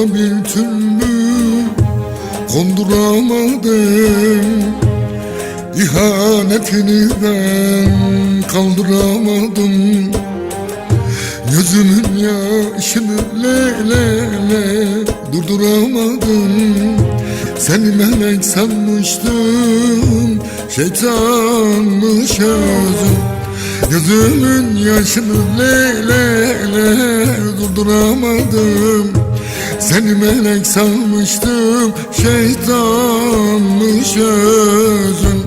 Bir türlü konduramadım İhanetini ben kaldıramadım. Gözümün yaşını le le le durduramadım. Seni melek sanmıştım şeytanmış özüm. Gözümün yaşını le le le durduramadım. Seni melek sanmıştım Şeytanmış özüm.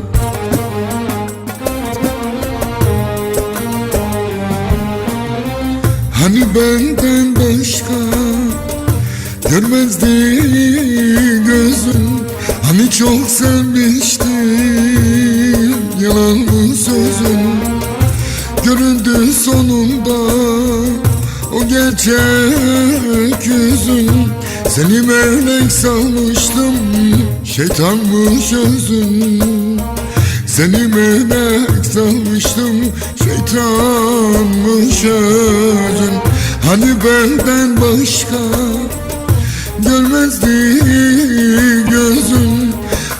Hani benden başka görmezdi gözüm? Hani çok sevmiştim yalan mı sözüm? Göründü sonunda o yüzün Seni melek sanmıştım şeytanmış özün Seni melek sanmıştım şeytanmış özün Hani benden başka görmezdi gözün.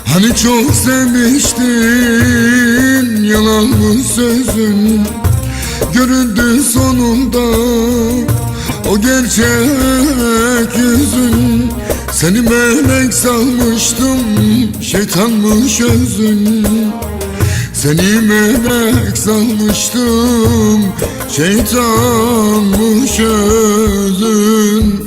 Hani çok sevmiştin yalan mı sözün. Göründü sonunda o gerçek Seni melek sanmıştım şeytanmış özün Seni melek sanmıştım şeytanmış özün